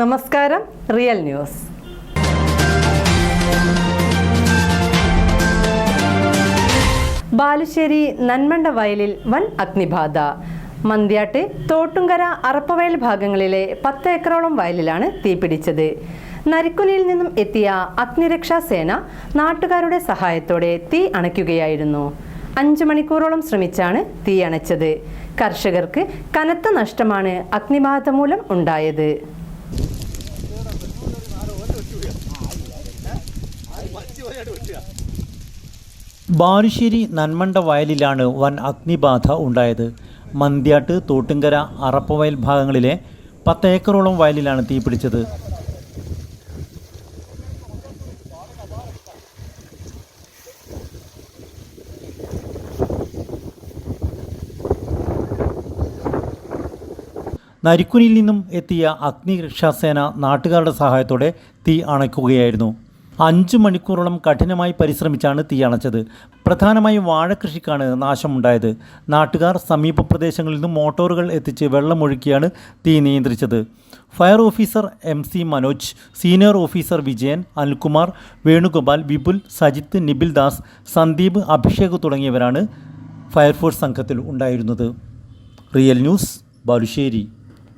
നമസ്കാരം real news. Balussery Nanmanda വയലിൽ വൻ അഗ്നിബാധ. മന്ത്യാട്ട് തോട്ടുങ്കര അറപ്പവയൽ ഭാഗങ്ങളിലെ പത്ത് ഏക്കറോളം വയലിലാണ് തീപിടിച്ചത്. നരിക്കുനിയിൽ നിന്നും എത്തിയ അഗ്നിരക്ഷാ സേന നാട്ടുകാരുടെ സഹായത്തോടെ തീ അണയ്ക്കുകയായിരുന്നു. അഞ്ചു മണിക്കൂറോളം ശ്രമിച്ചാണ് തീ അണച്ചത്. കർഷകർക്ക് കനത്ത നഷ്ടമാണ് അഗ്നിബാധ മൂലം ഉണ്ടായത്. ബാലുശ്ശേരി നന്മണ്ട വയലിലാണ് വൻ അഗ്നിബാധ ഉണ്ടായത്. മന്ത്യാട്ട് തോട്ടുങ്കര അറപ്പവയൽ ഭാഗങ്ങളിലെ പത്ത് ഏക്കറോളം വയലിലാണ് തീപിടിച്ചത് നരിക്കുനിയിൽ നിന്നും എത്തിയ അഗ്നിരക്ഷാസേന നാട്ടുകാരുടെ സഹായത്തോടെ തീ അണയ്ക്കുകയായിരുന്നു. അഞ്ച് മണിക്കൂറോളം കഠിനമായി പരിശ്രമിച്ചാണ് തീയണച്ചത് പ്രധാനമായും വാഴക്കൃഷിക്കാണ് നാശമുണ്ടായത്. നാട്ടുകാർ സമീപ പ്രദേശങ്ങളിൽ നിന്നും മോട്ടോറുകൾ എത്തിച്ച് വെള്ളമൊഴുക്കിയാണ് തീ നിയന്ത്രിച്ചത്. Fire officer M C Manoj senior officer Vijayan Anilkumar Venugopal Vipul Sajith Nibil Das Sandeep Abhishek തുടങ്ങിയവരാണ് ഫയർഫോഴ്സ് സംഘത്തിൽ ഉണ്ടായിരുന്നത്. Real news Balussery.